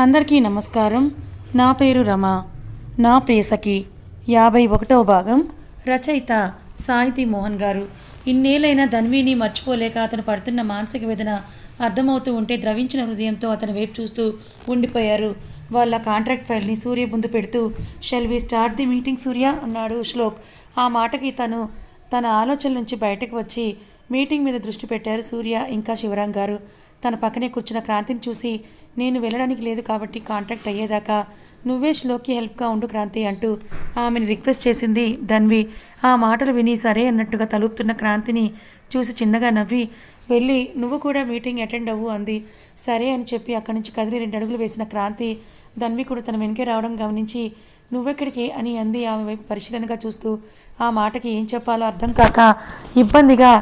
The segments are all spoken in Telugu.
అందరికీ నమస్కారం. నా పేరు రమ. నా ప్రేసకి యాభై ఒకటవ భాగం. రచయిత సాహితీ మోహన్ గారు. ఇన్నేళ్ళైనా ధన్విని మర్చిపోలేక అతను పడుతున్న మానసిక వేదన అర్థమవుతూ ఉంటే ద్రవించిన హృదయంతో అతని వైపు చూస్తూ ఉండిపోయారు. వాళ్ళ కాంట్రాక్ట్ ఫైల్ని సూర్య ముందు పెడుతూ shall we start the meeting Surya? అన్నాడు శ్లోక్. ఆ మాటకి తను తన ఆలోచన నుంచి బయటకు వచ్చి మీటింగ్ మీద దృష్టి పెట్టారు సూర్య ఇంకా శివరాం గారు. తన పక్కనే కూర్చున్న క్రాంతిని చూసి నేను వెళ్ళడానికి లేదు కాబట్టి కాంటాక్ట్ అయ్యేదాకా నువ్వే శ్లోకి హెల్ప్గా ఉండు క్రాంతి అంటూ ఆమెను రిక్వెస్ట్ చేసింది ధన్వి. ఆ మాటలు విని సరే అన్నట్టుగా తలుపుతున్న క్రాంతిని చూసి చిన్నగా నవ్వి వెళ్ళి నువ్వు కూడా మీటింగ్ అటెండ్ అవ్వు అంది. సరే అని చెప్పి అక్కడి నుంచి కదిలి రెండు అడుగులు వేసిన క్రాంతి ధన్వి కూడా తన వెనకే రావడం గమనించి నువ్వెక్కడికి అని అంది ఆమె వైపు పరిశీలనగా చూస్తూ. ఆ మాటకి ఏం చెప్పాలో అర్థం కాక ఇబ్బందిగా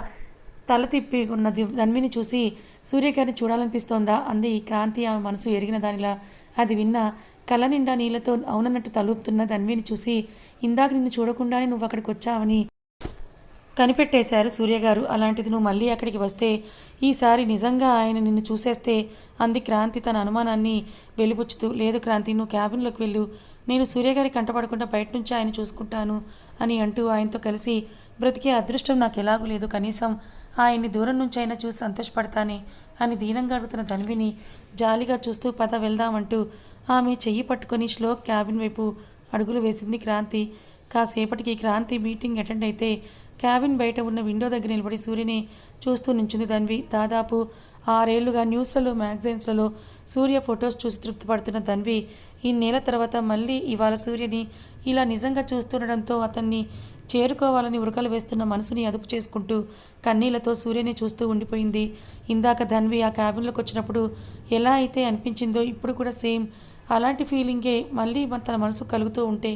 తల తిప్పి ఉన్న ధన్విని చూసి సూర్యగారిని చూడాలనిపిస్తోందా? అంది క్రాంతి ఆమె మనసు ఎరిగిన దానిలా. అది విన్న కళ్ళ నిండా నీళ్ళతో అవునన్నట్టు తలుపుతున్న ధన్విని చూసి ఇందాక నిన్ను చూడకుండానే నువ్వు అక్కడికి వచ్చావని కనిపెట్టేశారు సూర్యగారు. అలాంటిది నువ్వు మళ్ళీ అక్కడికి వస్తే ఈసారి నిజంగా ఆయన నిన్ను చూసేస్తే అంది క్రాంతి తన అనుమానాన్ని వెలిబుచ్చుతూ. లేదు క్రాంతి నువ్వు క్యాబిన్లోకి వెళ్ళు. నేను సూర్యగారి కంటపడకుండా బయట నుంచి ఆయన చూసుకుంటాను అని అంటూ ఆయనతో కలిసి బ్రతికే అదృష్టం నాకు ఎలాగూ లేదు. కనీసం ఆయన్ని దూరం నుంచి అయినా చూసి సంతోషపడతానే అని దీనంగా అడుగుతున్న ధన్విని జాలిగా చూస్తూ పద వెళ్దామంటూ ఆమె చెయ్యి పట్టుకొని శ్లోక్ క్యాబిన్ వైపు అడుగులు వేసింది క్రాంతి. కాసేపటికి క్రాంతి మీటింగ్ అటెండ్ అయితే క్యాబిన్ బయట ఉన్న విండో దగ్గర నిలబడి సూర్యుని చూస్తూ నించుంది ధన్వి దాదాపు ఆరేళ్ళుగా న్యూస్లలో మ్యాగజైన్స్లలో సూర్య ఫొటోస్ చూసి తృప్తిపడుతున్న ధన్వి ఈ నెల తర్వాత మళ్ళీ ఇవాళ సూర్యని ఇలా నిజంగా చూస్తుండడంతో అతన్ని చేరుకోవాలని ఉరకలు వేస్తున్న మనసుని అదుపు చేసుకుంటూ కన్నీళ్ళతో సూర్యని చూస్తూ ఉండిపోయింది. ఇందాక ధన్వి ఆ క్యాబిన్లోకి వచ్చినప్పుడు ఎలా అయితే అనిపించిందో ఇప్పుడు కూడా సేమ్. అలాంటి ఫీలింగే మళ్ళీ తన మనసు కలుగుతూ ఉంటే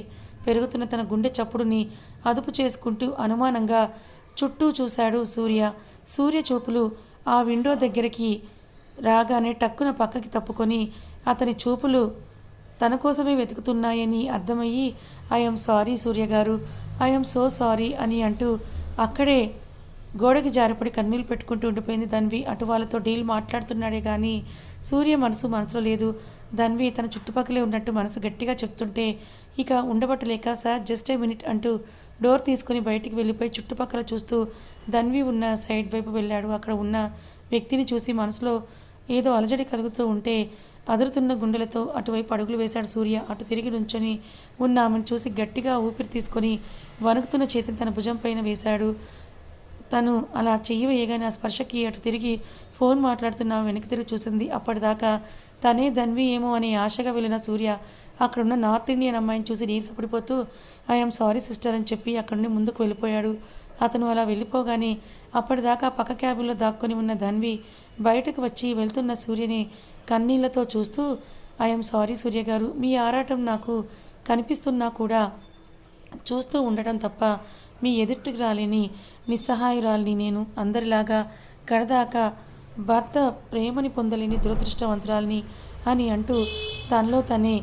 పెరుగుతున్న తన గుండె చప్పుడుని అదుపు చేసుకుంటూ అనుమానంగా చుట్టూ చూశాడు సూర్య. సూర్య చూపులు ఆ విండో దగ్గరికి రాగానే టక్కున పక్కకి తప్పుకొని అతని చూపులు తన కోసమే వెతుకుతున్నాయని అర్థమయ్యి ఐఎమ్ సారీ సూర్య గారు. ఐఎమ్ సో సారీ అని అంటూ అక్కడే గోడకి జారిపడి కన్నీళ్ళు పెట్టుకుంటూ ఉండిపోయింది ధన్వి. అటు వాళ్ళతో డీల్ మాట్లాడుతున్నాడే కానీ సూర్య మనసు మనసులో లేదు. ధన్వి తన చుట్టుపక్కలే ఉన్నట్టు మనసు గట్టిగా చెప్తుంటే ఇక ఉండబట్టలేక సార్ జస్ట్ ఏ మినిట్ అంటూ డోర్ తీసుకొని బయటికి వెళ్ళిపోయి చుట్టుపక్కల చూస్తూ ధన్వి ఉన్న సైడ్ వైపు వెళ్ళాడు. అక్కడ ఉన్న వ్యక్తిని చూసి మనసులో ఏదో అలజడి కలుగుతూ ఉంటే అదురుతున్న గుండెలతో అటువైపు అడుగులు వేశాడు సూర్య. అటు తిరిగి నుంచొని ఉన్న ఆమెను చూసి గట్టిగా ఊపిరి తీసుకొని వణుకుతున్న చేతిని తన భుజం పైన వేశాడు. తను అలా చెయ్యి వేయగానే ఆ స్పర్శకి అటు తిరిగి ఫోన్ మాట్లాడుతున్న వెనక్కి తిరిగి చూసింది. అప్పటిదాకా తనే ధన్వి ఏమో అనే ఆశగా వెళ్ళిన సూర్య అక్కడున్న నార్త్ ఇండియన్ అమ్మాయిని చూసి నీరసపడిపోతూ ఐఎమ్ సారీ సిస్టర్ అని చెప్పి అక్కడి నుండి ముందుకు వెళ్ళిపోయాడు. అతను అలా వెళ్ళిపోగానే అప్పటిదాకా పక్క క్యాబిన్లో దాక్కుని ఉన్న ధన్వి బయటకు వచ్చి వెళ్తున్న సూర్యని కన్నీళ్ళతో చూస్తూ ఐఎమ్ సారీ సూర్య గారు మీ ఆరాటం నాకు కనిపిస్తున్నా కూడా చూస్తూ ఉండటం తప్ప మీ ఎదుటికి రాలేని నిస్సహాయురాలిని నేను అందరిలాగా కడదాకా భర్త ప్రేమని పొందలేని దురదృష్టవంతురాలిని అని అంటూ తనలో తనే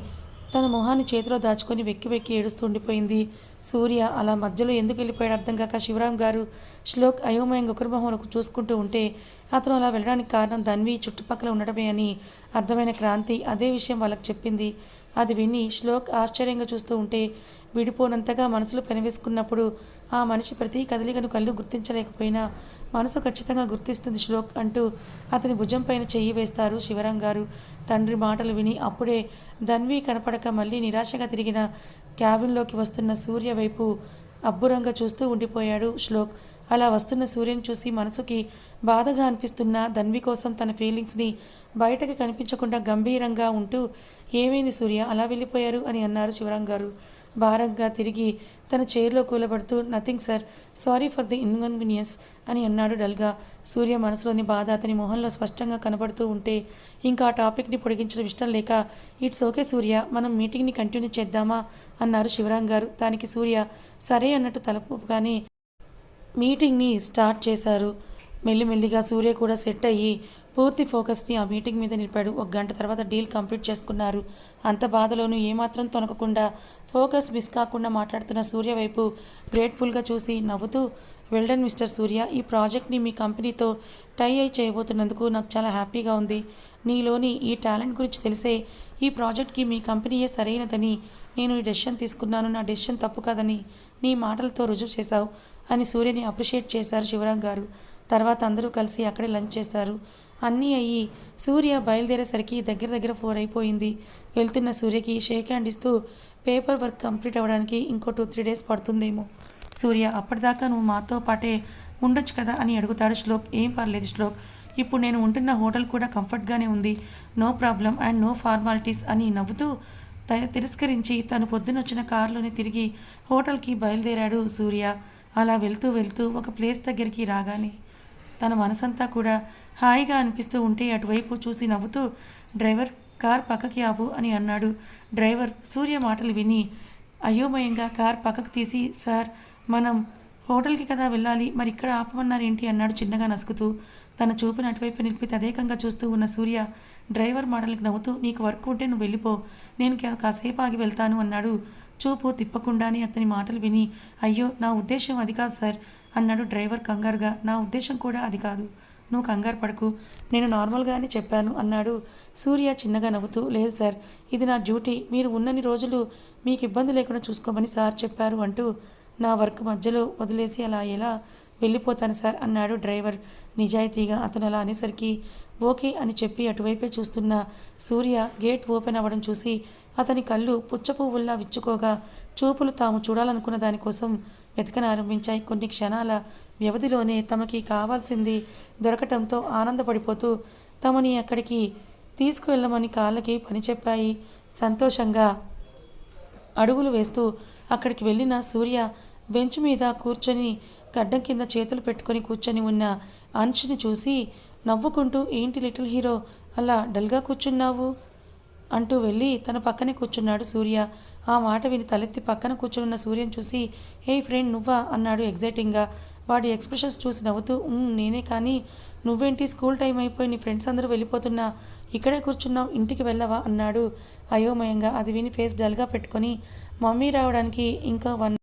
తన మొహాన్ని చేతిలో దాచుకొని వెక్కి వెక్కి ఏడుస్తూ ఉండిపోయింది. సూర్య అలా మధ్యలో ఎందుకు వెళ్ళిపోయాడు అర్థం కాక శివరాం గారు శ్లోక్ అయోమయంగా ఒకరి చూసుకుంటూ ఉంటే అతను అలా వెళ్ళడానికి కారణం ధన్వి చుట్టుపక్కల ఉండడమే అని అర్థమైన క్రాంతి అదే విషయం వాళ్ళకి చెప్పింది. అది విని శ్లోక్ ఆశ్చర్యంగా చూస్తూ ఉంటే విడిపోనంతగా మనసులో పెనవేసుకున్నప్పుడు ఆ మనిషి ప్రతి కదలికను కళ్ళు గుర్తించలేకపోయినా మనసు ఖచ్చితంగా గుర్తిస్తుంది శ్లోక్ అంటూ అతని భుజం పైన చెయ్యి వేస్తారు శివరాం గారు. తండ్రి మాటలు విని అప్పుడే ధన్వి కనపడక మళ్ళీ నిరాశగా తిరిగిన క్యాబిన్లోకి వస్తున్న సూర్య వైపు అబ్బురంగా చూస్తూ ఉండిపోయాడు శ్లోక్. అలా వస్తున్న సూర్యుని చూసి మనసుకి బాధగా అనిపిస్తున్న ధన్వి కోసం తన ఫీలింగ్స్ని బయటకు కనిపించకుండా గంభీరంగా ఉంటూ ఏమైంది సూర్య? అలా వెళ్ళిపోయారు? అని అన్నారు శివరాం గారు. భారంగా తిరిగి తన చైర్లో కూలబడుతూ nothing sir sorry for the inconvenience అని అన్నాడు డల్గా. సూర్య మనసులోని బాధ అతని మొహంలో స్పష్టంగా కనబడుతూ ఉంటే ఇంకా ఆ టాపిక్ని పొడిగించడం ఇష్టం లేక ఇట్స్ ఓకే సూర్య మనం మీటింగ్ని కంటిన్యూ చేద్దామా అన్నారు శివరాం గారు. దానికి సూర్య సరే అన్నట్టు తలపుగానే మీటింగ్ని స్టార్ట్ చేశారు. మెల్లిమెల్లిగా సూర్య కూడా సెట్ అయ్యి పూర్తి ఫోకస్ని ఆ మీటింగ్ మీద నిలిపాడు. ఒక గంట తర్వాత డీల్ కంప్లీట్ చేసుకున్నారు. అంత బాధలోనూ ఏమాత్రం తొనకకుండా ఫోకస్ మిస్ కాకుండా మాట్లాడుతున్న సూర్య వైపు గ్రేట్ఫుల్గా చూసి నవ్వుతూ వెల్డన్ మిస్టర్ సూర్య ఈ ప్రాజెక్ట్ని మీ కంపెనీతో టై అయి చేయబోతున్నందుకు నాకు చాలా హ్యాపీగా ఉంది. నీలోని ఈ టాలెంట్ గురించి తెలిసే ఈ ప్రాజెక్ట్కి మీ కంపెనీయే సరైనదని నేను ఈ డెసిషన్ తీసుకున్నాను. నా డెసిషన్ తప్పు కాదని నీ మాటలతో రుజువు చేశావు అని సూర్యని అప్రిషియేట్ చేశారు శివరాం గారు. తర్వాత అందరూ కలిసి అక్కడే లంచ్ చేశారు అన్నీ అయ్యి సూర్య బయలుదేరేసరికి దగ్గర దగ్గర ఫోర్ అయిపోయింది. వెళ్తున్న సూర్యకి షేక్ హ్యాండ్ ఇస్తూ పేపర్ వర్క్ కంప్లీట్ అవ్వడానికి ఇంకో టూ త్రీ డేస్ పడుతుందేమో. సూర్య అప్పటిదాకా నువ్వు మాతో పాటే ఉండొచ్చు కదా? అని అడుగుతాడు శ్లోక్. ఏం పర్లేదు శ్లోక్. ఇప్పుడు నేను ఉంటున్న హోటల్ కూడా కంఫర్ట్గానే ఉంది. No problem and no formalities అని నవ్వుతూ త- తిరస్కరించి తను పొద్దునొచ్చిన కారులోనే తిరిగి హోటల్కి బయలుదేరాడు సూర్య. అలా వెళ్తూ వెళ్తూ ఒక ప్లేస్ దగ్గరికి రాగానే తన మనసంతా కూడా హాయిగా అనిపిస్తూ ఉంటే అటువైపు చూసి నవ్వుతూ డ్రైవర్ కార్ పక్కకి ఆపు అని అన్నాడు. డ్రైవర్ సూర్య మాటలు విని అయోమయంగా కార్ పక్కకు తీసి సార్ మనం హోటల్కి కదా వెళ్ళాలి మరి ఇక్కడ ఆపమన్నారేంటి అన్నాడు చిన్నగా నసుకుతూ. తన చూపును అటువైపు నిలిపి తదేకంగా చూస్తూ ఉన్న సూర్య డ్రైవర్ మాటలకు నవ్వుతూ నీకు వర్క్ ఉంటే నువ్వు వెళ్ళిపో నేను కాసేపు ఆగి వెళ్తాను అన్నాడు. చూపు తిప్పకుండానే అతని మాటలు విని అయ్యో నా ఉద్దేశం అది కాదు సార్. అన్నాడు డ్రైవర్ కంగారుగా. నా ఉద్దేశం కూడా అది కాదు. నువ్వు కంగారు పడకు. నేను నార్మల్గానే చెప్పాను అన్నాడు సూర్య చిన్నగా నవ్వుతూ. లేదు సార్ ఇది నా డ్యూటీ. మీరు ఉన్నన్ని రోజులు మీకు ఇబ్బంది లేకుండా చూసుకోమని సార్ చెప్పారు అంటూ నా వర్క్ మధ్యలో వదిలేసి అలా ఎలా వెళ్ళిపోతాను సార్ అన్నాడు డ్రైవర్ నిజాయితీగా. అతను అలా అనేసరికి ఓకే అని చెప్పి అటువైపే చూస్తున్న సూర్య గేట్ ఓపెన్ అవ్వడం చూసి అతని కళ్ళు పుచ్చపువ్వుల్లా విచ్చుకోగా చూపులు తాము చూడాలనుకున్న దానికోసం వెతకనారంభించాయి కొన్ని క్షణాల వ్యవధిలోనే తమకి కావాల్సింది దొరకటంతో ఆనందపడిపోతూ తమని అక్కడికి తీసుకువెళ్ళమని కాళ్ళకి పని చెప్పాయి. సంతోషంగా అడుగులు వేస్తూ అక్కడికి వెళ్ళిన సూర్య బెంచ్ మీద కూర్చొని గడ్డం కింద చేతులు పెట్టుకొని కూర్చొని ఉన్న అంశుని చూసి నవ్వుకుంటూ ఏంటి లిటిల్ హీరో అలా డల్గా కూర్చున్నావు? అంటూ వెళ్ళి తన పక్కనే కూర్చున్నాడు సూర్య. ఆ మాట విని తలెత్తి పక్కన కూర్చున్న సూర్యని చూసి హే ఫ్రెండ్ నువ్వా? అన్నాడు ఎగ్జైటింగ్గా. వాడి ఎక్స్ప్రెషన్స్ చూసి నవ్వుతూ నేనే కానీ నువ్వేంటి స్కూల్ టైం అయిపోయి నీ ఫ్రెండ్స్ అందరూ వెళ్ళిపోతున్నా ఇక్కడే కూర్చున్నావు ఇంటికి వెళ్ళవా? అన్నాడు అయోమయంగా. అది విని ఫేస్ డల్గా పెట్టుకొని మమ్మీ రావడానికి ఇంకా వన్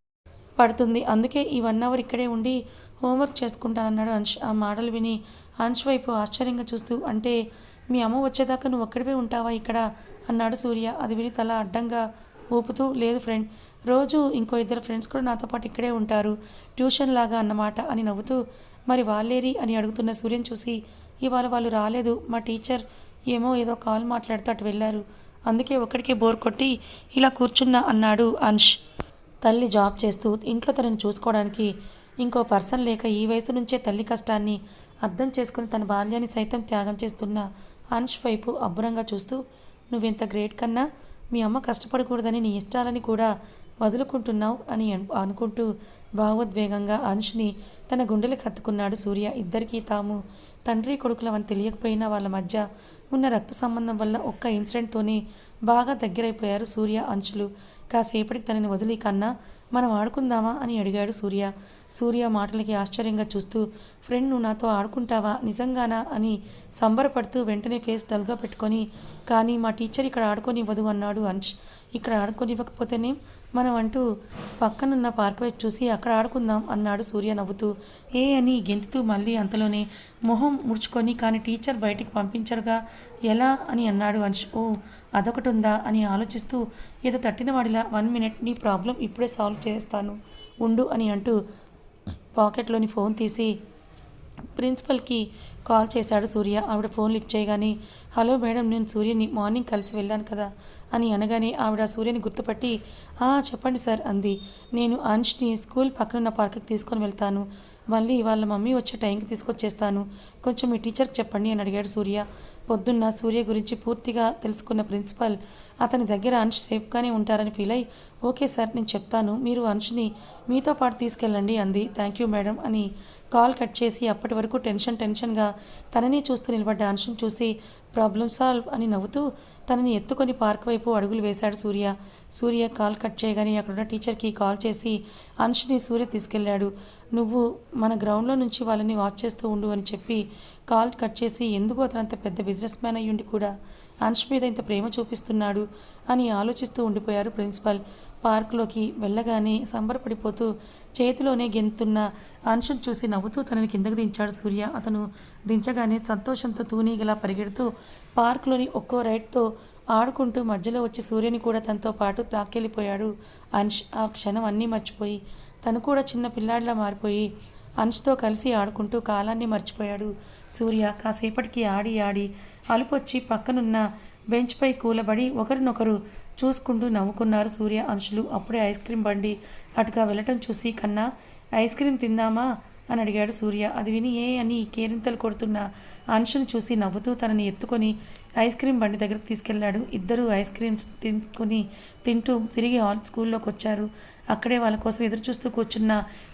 పడుతుంది. అందుకే ఈ వన్ అవర్ ఇక్కడే ఉండి హోంవర్క్ చేసుకుంటానన్నాడు అంశ్. ఆ మాటలు విని అంశ్ వైపు ఆశ్చర్యంగా చూస్తూ అంటే మీ అమ్మ వచ్చేదాకా నువ్వు ఒక్కడివే ఉంటావా ఇక్కడ? అన్నాడు సూర్య. అది విని తల అడ్డంగా ఊపుతూ లేదు ఫ్రెండ్ రోజు ఇంకో ఇద్దరు ఫ్రెండ్స్ కూడా నాతో పాటు ఇక్కడే ఉంటారు. ట్యూషన్ లాగా అన్నమాట అని నవ్వుతూ మరి వాళ్ళేరి అని అడుగుతున్న సూర్యని చూసి ఇవాళ వాళ్ళు రాలేదు మా టీచర్ ఏమో ఏదో కాల్ మాట్లాడుతూ అటు వెళ్ళారు. అందుకే ఒక్కడికే బోర్ కొట్టి ఇలా కూర్చున్నా అన్నాడు అంష్ తల్లి జాబ్ చేస్తూ ఇంట్లో తనని చూసుకోవడానికి ఇంకో పర్సన్ లేక ఈ వయసు నుంచే తల్లి కష్టాన్ని అర్థం చేసుకుని తన బాల్యాన్ని సైతం త్యాగం చేస్తున్న అంష్ వైపు అబ్బురంగా చూస్తూ నువ్వెంత గ్రేట్ కన్నా మీ అమ్మ కష్టపడకూడదని నీ ఇష్టాలని కూడా వదులుకుంటున్నావు అని అను- అనుకుంటూ భావోద్వేగంగా అంశుని తన గుండెలకు హత్తుకున్నాడు సూర్య. ఇద్దరికీ తాము తండ్రి కొడుకులవని తెలియకపోయినా వాళ్ళ మధ్య ఉన్న రక్త సంబంధం వల్ల ఒక్క ఇన్సిడెంట్తోనే బాగా దగ్గరైపోయారు సూర్య అంచులు కాసేపటికి తనని వదిలి కన్నా మనం ఆడుకుందామా? అని అడిగాడు సూర్య. సూర్య మాటలకి ఆశ్చర్యంగా చూస్తూ ఫ్రెండ్ నువ్వు నాతో ఆడుకుంటావా? నిజంగానా? అని సంబరపడుతూ వెంటనే ఫేస్ డల్గా పెట్టుకొని కానీ మా టీచర్ ఇక్కడ ఆడుకోనివ్వదు అన్నాడు అంశ్ ఇక్కడ ఆడుకోనివ్వకపోతేనే మనం అంటూ పక్కనున్న పార్క్ వైపు చూసి అక్కడ ఆడుకుందాం అన్నాడు సూర్య నవ్వుతూ. ఏ అని గెంతుతూ మళ్ళీ అంతలోనే మొహం ముడుచుకొని కానీ టీచర్ బయటికి పంపించరుగా? ఎలా అని అన్నాడు అంశ్. ఓ అదొకటి ఉందా అని ఆలోచిస్తూ. ఏదో తట్టిన వాడిలా వన్ మినిట్ నీ ప్రాబ్లం ఇప్పుడే సాల్వ్ చేస్తాను ఉండు అని అంటూ పాకెట్లోని ఫోన్ తీసి ప్రిన్సిపల్కి కాల్ చేశాడు సూర్య. ఆవిడ ఫోన్ లిఫ్ట్ చేయగానే హలో మేడం నేను సూర్యని మార్నింగ్ కలిసి వెళ్ళాను కదా. అని అనగానే ఆవిడ సూర్యని గుర్తుపట్టి "ఆ, చెప్పండి సార్ అంది. నేను అంష్ని స్కూల్ పక్కనున్న పార్క్కి తీసుకొని వెళ్తాను. మళ్ళీ వాళ్ళ మమ్మీ వచ్చే టైంకి తీసుకొచ్చేస్తాను. కొంచెం మీ టీచర్కి చెప్పండి అని అడిగాడు సూర్య. పొద్దున్న సూర్య గురించి పూర్తిగా తెలుసుకున్న ప్రిన్సిపల్ అతని దగ్గర అంశ్ సేఫ్గానే ఉంటారని ఫీల్ అయి ఓకే సార్ నేను చెప్తాను. మీరు అంష్ని మీతో పాటు తీసుకెళ్ళండి అంది. థ్యాంక్ యూ మేడం అని కాల్ కట్ చేసి అప్పటి వరకు టెన్షన్ టెన్షన్గా తనని చూస్తూ నిలబడ్డ అంశం చూసి ప్రాబ్లం సాల్వ్ అని నవ్వుతూ తనని ఎత్తుకొని పార్క్ వైపు అడుగులు వేశాడు సూర్య. సూర్య కాల్ కట్ చేయగానే అక్కడున్న టీచర్కి కాల్ చేసి అంశుని సూర్య తీసుకెళ్ళాడు. నువ్వు మన గ్రౌండ్లో నుంచి వాళ్ళని వాచ్ చేస్తూ ఉండు అని చెప్పి కాల్ కట్ చేసి ఎందుకు అతను అంత పెద్ద బిజినెస్ మ్యాన్ అయ్యుండి కూడా అంశ్ మీద ఇంత ప్రేమ చూపిస్తున్నాడు అని ఆలోచిస్తూ ఉండిపోయారు ప్రిన్సిపల్ పార్క్లోకి వెళ్ళగానే సంబరపడిపోతూ చేతిలోనే గెంతున్న అంశును చూసి నవ్వుతూ తనని కిందకు దించాడు సూర్య. అతను దించగానే సంతోషంతో తూనీగలా పరిగెడుతూ పార్క్లోని ఒక్కో రైడ్తో ఆడుకుంటూ మధ్యలో వచ్చి సూర్యని కూడా తనతో పాటు తాకెళ్ళిపోయాడు అంశ్. ఆ క్షణం అన్నీ మర్చిపోయి తను కూడా చిన్న పిల్లాడిలా మారిపోయి అంచుతో కలిసి ఆడుకుంటూ కాలాన్ని మర్చిపోయాడు. సూర్య కాసేపటికి ఆడి ఆడి అలుపొచ్చి పక్కనున్న బెంచ్పై కూలబడి ఒకరినొకరు చూసుకుంటూ నవ్వుకున్నారు సూర్య అంశులు అప్పుడే ఐస్ క్రీం బండి అటుగా వెళ్ళటం చూసి కన్నా ఐస్ క్రీం తిందామా? అని అడిగాడు సూర్య. అది విని ఏ అని కేరింతలు కొడుతున్న అంశును చూసి నవ్వుతూ తనని ఎత్తుకొని ఐస్ క్రీం బండి దగ్గరికి తీసుకెళ్ళాడు ఇద్దరు ఐస్ క్రీమ్స్ తినుకొని తింటూ తిరిగి హాల్ స్కూల్లోకి వచ్చారు. అక్కడే వాళ్ళ కోసం ఎదురు చూస్తూ కూర్చున్న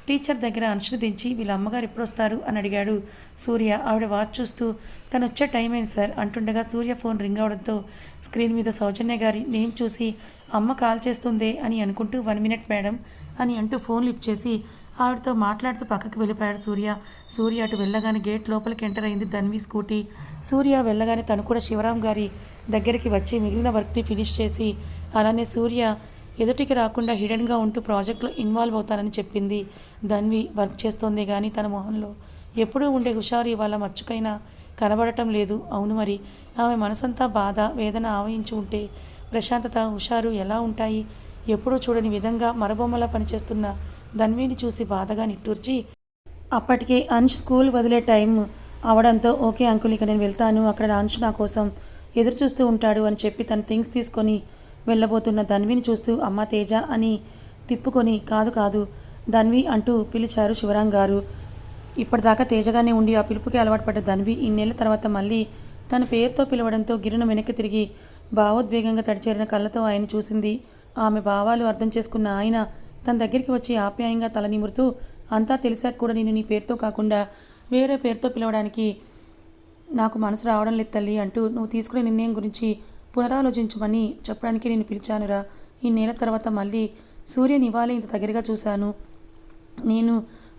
టీచర్ దగ్గర అంశుని దించి వీళ్ళ అమ్మగారు ఎప్పుడు వస్తారు అని అడిగాడు సూర్య. ఆవిడ వాచ్ చూస్తూ తను వచ్చే టైం అయింది సార్ అంటుండగా సూర్య ఫోన్ రింగ్ అవడంతో స్క్రీన్ మీద సౌజన్య గారి నేమ్ చూసి అమ్మ కాల్ చేస్తుందే అని అనుకుంటూ వన్ మినిట్ మేడం అని అంటూ ఫోన్ లిఫ్ట్ చేసి ఆవిడతో మాట్లాడుతూ పక్కకి వెళ్ళిపోయాడు సూర్య. సూర్య అటు వెళ్ళగానే గేట్ లోపలికి ఎంటర్ అయింది ధన్వి స్కూటీ. సూర్య వెళ్ళగానే తను కూడా శివరాం గారి దగ్గరికి వచ్చి మిగిలిన వర్క్ని ఫినిష్ చేసి అలానే సూర్య ఎదుటికి రాకుండా హిడెన్గా ఉంటూ ప్రాజెక్ట్లో ఇన్వాల్వ్ అవుతానని చెప్పింది. ధన్వి వర్క్ చేస్తోంది కానీ తన మొహంలో ఎప్పుడూ ఉండే హుషారు ఇవాళ మచ్చుకైనా కనబడటం లేదు. అవును మరి ఆమె మనసంతా బాధ వేదన ఆవహించి ఉంటే ప్రశాంతత హుషారు ఎలా ఉంటాయి? ఎప్పుడూ చూడని విధంగా మరబొమ్మలా పనిచేస్తున్న ధన్విని చూసి బాధగా నిట్టూర్చి అప్పటికే అంశ్ స్కూల్ వదిలే టైం అవడంతో ఓకే అంకుల్ ఇక నేను వెళ్తాను అక్కడ అంశ్ నా కోసం ఎదురు చూస్తూ ఉంటాడు అని చెప్పి తన థింగ్స్ తీసుకొని వెళ్ళబోతున్న ధన్విని చూస్తూ అమ్మ తేజ అని తిప్పుకొని కాదు కాదు ధన్వి అంటూ పిలిచారు శివరాం గారు. ఇప్పటిదాకా తేజగానే ఉండి ఆ పిలుపుకి అలవాటు పడ్డ ధన్వి ఇన్నేళ్ళ తర్వాత మళ్ళీ తన పేరుతో పిలవడంతో గిరున వెనక్కి తిరిగి భావోద్వేగంగా తడిచేరిన కళ్ళతో ఆయన చూసింది. ఆమె భావాలు అర్థం చేసుకున్న ఆయన తన దగ్గరికి వచ్చి ఆప్యాయంగా తల నిమురుతూ అంతా తెలిసాక కూడా నేను నీ పేరుతో కాకుండా వేరే పేరుతో పిలవడానికి నాకు మనసు రావడం లేదు తల్లి అంటూ నువ్వు తీసుకునే నిర్ణయం గురించి పునరాలోచించమని చెప్పడానికి నేను పిలిచానురా. ఈ నెల తర్వాత మళ్ళీ సూర్య నివాళి ఇంత దగ్గరగా చూశాను. నేను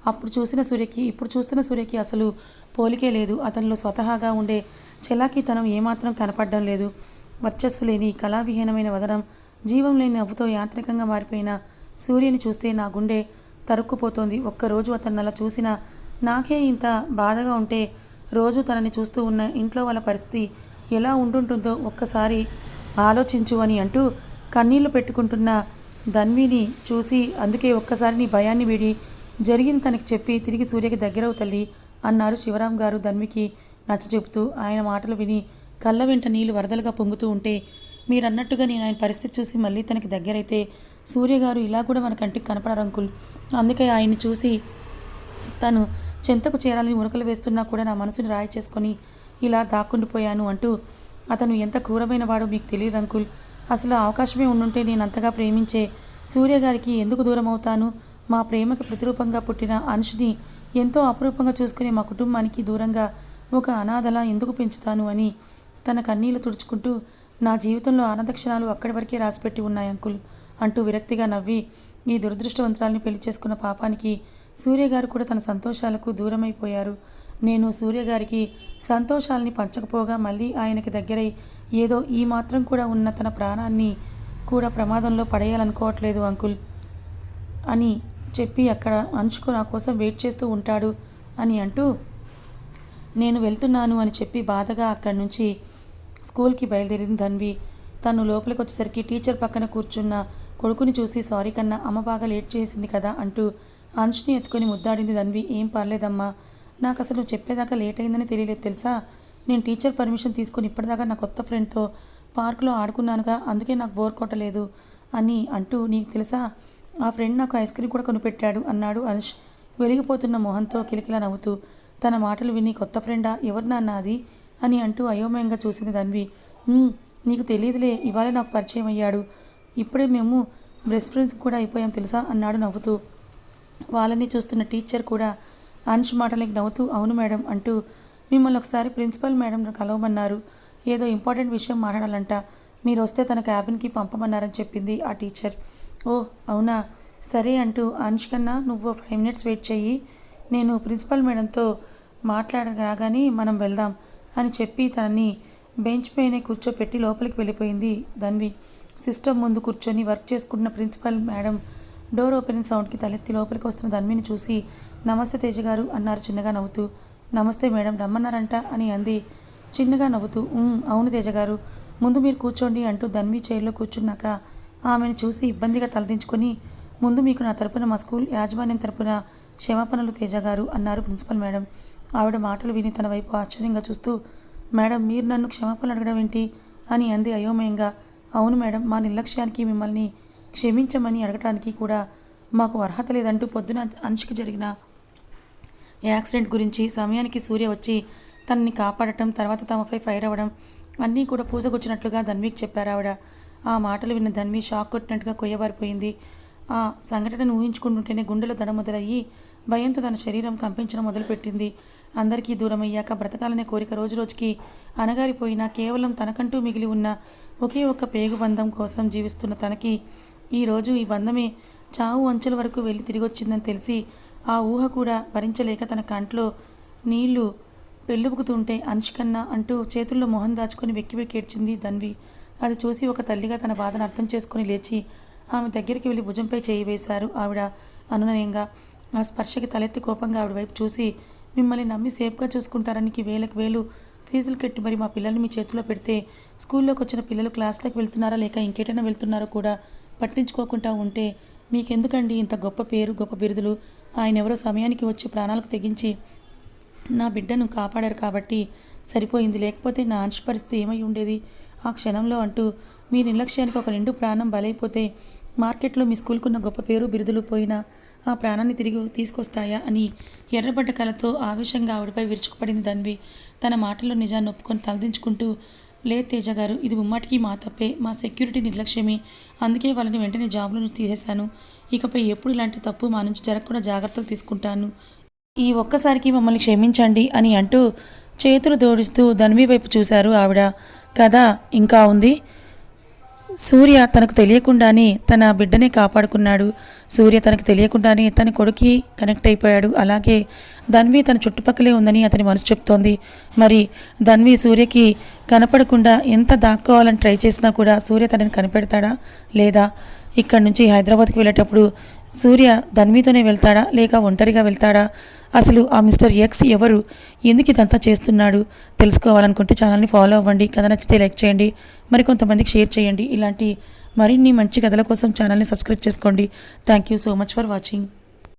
అప్పుడు చూసిన సూర్యకి ఇప్పుడు చూస్తున్న సూర్యకి అసలు పోలికే లేదు. అతనిలో స్వతహాగా ఉండే చెలాకితనం ఏమాత్రం కనపడడం లేదు. వర్చస్సు లేని కళావిహీనమైన వదనం జీవం లేని నవ్వుతో యాంత్రికంగా మారిపోయిన సూర్యుని చూస్తే నా గుండె తరుక్కుపోతోంది. ఒక్కరోజు అతన్ని అలా చూసిన నాకే ఇంత బాధగా ఉంటే రోజు తనని చూస్తూ ఉన్న ఇంట్లో వాళ్ళ పరిస్థితి ఎలా ఉంటుంటుందో ఒక్కసారి ఆలోచించు అని అంటూ కన్నీళ్ళు పెట్టుకుంటున్న ధన్విని చూసి అందుకే ఒక్కసారి నీ భయాన్ని వీడి జరిగింది తనకి చెప్పి తిరిగి సూర్యకి దగ్గరవు తల్లి అన్నారు శివరాం గారు ధన్వికి నచ్చచెబుతూ ఆయన మాటలు విని కళ్ళ వెంట నీళ్ళు వరదలుగా పొంగుతూ ఉంటే మీరన్నట్టుగా నేను ఆయన పరిస్థితి చూసి మళ్ళీ తనకి దగ్గరైతే సూర్య గారు ఇలా కూడా మన కంటికి కనపడరు అంకుల్. అందుకే ఆయన్ని చూసి తను చెంతకు చేరాలని ఉరకలు వేస్తున్నా కూడా నా మనసుని రాయి చేసుకొని ఇలా దాక్కుండిపోయాను అంటూ అతను ఎంత క్రూరమైన వాడో మీకు తెలియదు అంకుల్. అసలు అవకాశమే ఉండుంటే నేను అంతగా ప్రేమించే సూర్య గారికి ఎందుకు దూరం అవుతాను? మా ప్రేమకి ప్రతిరూపంగా పుట్టిన అనుషుని ఎంతో అపురూపంగా చూసుకునే మా కుటుంబానికి దూరంగా ఒక అనాథలా ఎందుకు పెంచుతాను అని తన కన్నీళ్ళు తుడుచుకుంటూ నా జీవితంలో ఆనంద క్షణాలు అక్కడి వరకే రాసిపెట్టి ఉన్నాయి అంకుల్. అంటూ విరక్తిగా నవ్వి ఈ దురదృష్టవంతురాల్ని పెళ్ళి చేసుకున్న పాపానికి సూర్య గారు కూడా తన సంతోషాలకు దూరమైపోయారు. నేను సూర్యగారికి సంతోషాలని పంచకపోగా మళ్ళీ ఆయనకి దగ్గరై ఏదో ఈ మాత్రం కూడా ఉన్న తన ప్రాణాన్ని కూడా ప్రమాదంలో పడేయాలనుకోవట్లేదు అంకుల్ అని చెప్పి అక్కడ అంచుకు నా కోసం వెయిట్ చేస్తూ ఉంటాడు అని అంటూ నేను వెళ్తున్నాను అని చెప్పి బాధగా అక్కడి నుంచి స్కూల్కి బయలుదేరింది ధన్వి తను లోపలికి వచ్చేసరికి టీచర్ పక్కన కూర్చున్న కొడుకుని చూసి సారీ కన్నా అమ్మ బాగా లేట్ చేసింది కదా అంటూ అంశుని ఎత్తుకొని ముద్దాడింది ధన్వి ఏం పర్లేదమ్మా. నాకు అసలు చెప్పేదాకా లేట్ అయిందని తెలియలేదు తెలుసా? నేను టీచర్ పర్మిషన్ తీసుకుని ఇప్పటిదాకా నా కొత్త ఫ్రెండ్తో పార్కులో ఆడుకున్నానుగా అందుకే నాకు బోర్ కొట్టలేదు అని అంటూ నీకు తెలుసా? ఆ ఫ్రెండ్ నాకు ఐస్ క్రీమ్ కూడా కొనిపెట్టాడు అన్నాడు అనుష్ వెలిగిపోతున్న మొహంతో కిలకిల నవ్వుతూ తన మాటలు విని కొత్త ఫ్రెండా? ఎవరినా నాన్న అది? అని అంటూ అయోమయంగా చూసింది ధన్వి నీకు తెలియదులే ఇవాళ నాకు పరిచయం అయ్యాడు. ఇప్పుడే మేము బెస్ట్ ఫ్రెండ్స్ కూడా అయిపోయాం తెలుసా? అన్నాడు నవ్వుతూ. వాళ్ళని చూస్తున్న టీచర్ కూడా అంశ్ మాటలకి నవ్వుతూ అవును మేడం అంటూ మిమ్మల్ని ఒకసారి ప్రిన్సిపల్ మేడం కలవమన్నారు. ఏదో ఇంపార్టెంట్ విషయం మాట్లాడాలంట. మీరు వస్తే తన క్యాబిన్కి పంపమన్నారని చెప్పింది ఆ టీచర్ ఓ అవునా? సరే అంటూ అంశ్ కన్నా నువ్వు ఫైవ్ మినిట్స్ వెయిట్ చెయ్యి. నేను ప్రిన్సిపల్ మేడంతో మాట్లాడగానే మనం వెళ్దాం అని చెప్పి తనని బెంచ్ పైనే కూర్చోపెట్టి లోపలికి వెళ్ళిపోయింది ధన్వి. సిస్టమ్ ముందు కూర్చొని వర్క్ చేసుకుంటున్న ప్రిన్సిపల్ మేడం డోర్ ఓపెనింగ్ సౌండ్కి తలెత్తి లోపలికి వస్తున్న ధన్విని చూసి నమస్తే తేజ గారు అన్నారు చిన్నగా నవ్వుతూ. నమస్తే మేడం రమ్మన్నారంట అని అంది. చిన్నగా నవ్వుతూ అవును తేజ గారు. ముందు మీరు కూర్చోండి అంటూ ధన్వి చైర్లో కూర్చున్నాక ఆమెను చూసి ఇబ్బందిగా తలదించుకొని ముందు మీకు నా తరపున మా స్కూల్ యాజమాన్యం తరపున క్షమాపణలు తేజ గారు అన్నారు ప్రిన్సిపల్ మేడం. ఆవిడ మాటలు విని తన వైపు ఆశ్చర్యంగా చూస్తూ మేడం మీరు నన్ను క్షమాపణలు అడగడం ఏంటి? అని అంది అయోమయంగా. అవును మేడం మా నిర్లక్ష్యానికి మిమ్మల్ని క్షమించమని అడగటానికి కూడా మాకు అర్హత లేదంటూ పొద్దున అంశుకు జరిగిన యాక్సిడెంట్ గురించి సమయానికి సూర్య వచ్చి తనని కాపాడటం తర్వాత తమపై ఫైర్ అవ్వడం అన్నీ కూడా పూసకొచ్చినట్లుగా ధన్వికి చెప్పారు ఆవిడ. ఆ మాటలు విన్న ధన్వి షాక్ కొట్టినట్టుగా కొయ్యబారిపోయింది. ఆ సంఘటనను ఊహించుకుంటుంటేనే గుండెలో దడ మొదలయ్యి భయంతో తన శరీరం కంపించడం మొదలుపెట్టింది. అందరికీ దూరం అయ్యాక బ్రతకాలనే కోరిక రోజు రోజుకి అనగారిపోయినా కేవలం తనకంటూ మిగిలి ఉన్న ఒకే ఒక్క పేగు బంధం కోసం జీవిస్తున్న తనకి ఈరోజు ఈ బంధమే చావు అంచుల వరకు వెళ్ళి తిరిగొచ్చిందని తెలిసి ఆ ఊహ కూడా భరించలేక తన కంట్లో నీళ్ళు పెళ్ళుబుకుతుంటే అనుష్కన్న అంటూ చేతుల్లో మొహం దాచుకొని వెక్కి వెక్కి ధన్వి. అది చూసి ఒక తల్లిగా తన బాధను అర్థం చేసుకుని లేచి ఆమె దగ్గరికి వెళ్ళి భుజంపై చేయి వేశారు. ఆవిడ అనునయంగా ఆ స్పర్శకి తలెత్తి కోపంగా ఆవిడ వైపు చూసి మిమ్మల్ని నమ్మి సేఫ్గా చూసుకుంటారనికి వేలకు వేలు ఫీజులు కట్టి మరి మా పిల్లల్ని మీ చేతిలో పెడితే స్కూల్లోకి వచ్చిన పిల్లలు క్లాస్లోకి వెళ్తున్నారా లేక ఇంకేటైనా వెళ్తున్నారో కూడా పట్టించుకోకుండా ఉంటే మీకెందుకండి ఇంత గొప్ప పేరు గొప్ప బిరుదులు? ఆయన ఎవరో సమయానికి వచ్చి ప్రాణాలకు తెగించి నా బిడ్డను కాపాడారు కాబట్టి సరిపోయింది. లేకపోతే నా అంశ పరిస్థితి ఏమై ఉండేది? ఆ క్షణంలో అంటూ మీ నిర్లక్ష్యానికి ఒక నిండు ప్రాణం బలైపోతే మార్కెట్లో మీ స్కూల్కున్న గొప్ప పేరు బిరుదులు పోయినా ఆ ప్రాణాన్ని తిరిగి తీసుకొస్తాయా అని ఎర్రబడ్డ కళతో ఆవేశంగా ఆవిడపై విరుచుకుపడింది ధన్వి. తన మాటల్లో నిజాన్ని ఒప్పుకొని తలదించుకుంటూ లే తేజ గారు ఇది ముమ్మాటికి మా తప్పే మా సెక్యూరిటీ నిర్లక్ష్యమే. అందుకే వాళ్ళని వెంటనే జాబ్లో తీసేశాను ఇకపై ఎప్పుడు ఇలాంటి తప్పు మా నుంచి జరగకుండా జాగ్రత్తలు తీసుకుంటాను. ఈ ఒక్కసారికి మమ్మల్ని క్షమించండి అని అంటూ చేతులు దోడిస్తూ ధన్వి వైపు చూశారు ఆవిడ. కథ ఇంకా ఉంది? సూర్య తనకు తెలియకుండానే తన బిడ్డనే కాపాడుకున్నాడు. సూర్య తనకు తెలియకుండానే తన కొడుకి కనెక్ట్ అయిపోయాడు. అలాగే ధన్వి తన చుట్టుపక్కలే ఉందని అతని మనసు చెప్తోంది. మరి ధన్వి సూర్యకి కనపడకుండా ఎంత దాక్కోవాలని ట్రై చేసినా కూడా సూర్య తనని కనిపెడతాడా? లేదా? ఇక్కడి నుంచి హైదరాబాద్కి వెళ్ళేటప్పుడు సూర్య ధన్వితోనే వెళ్తాడా? లేక ఒంటరిగా వెళ్తాడా? అసలు ఆ మిస్టర్ ఎక్స్ ఎవరు? ఎందుకు ఇదంతా చేస్తున్నాడు? తెలుసుకోవాలనుకుంటే ఛానల్ని ఫాలో అవ్వండి. కథ నచ్చితే లైక్ చేయండి. మరి కొంతమందికి షేర్ చేయండి. ఇలాంటి మరిన్ని మంచి కథల కోసం ఛానల్ని సబ్స్క్రైబ్ చేసుకోండి. Thank you so much for watching.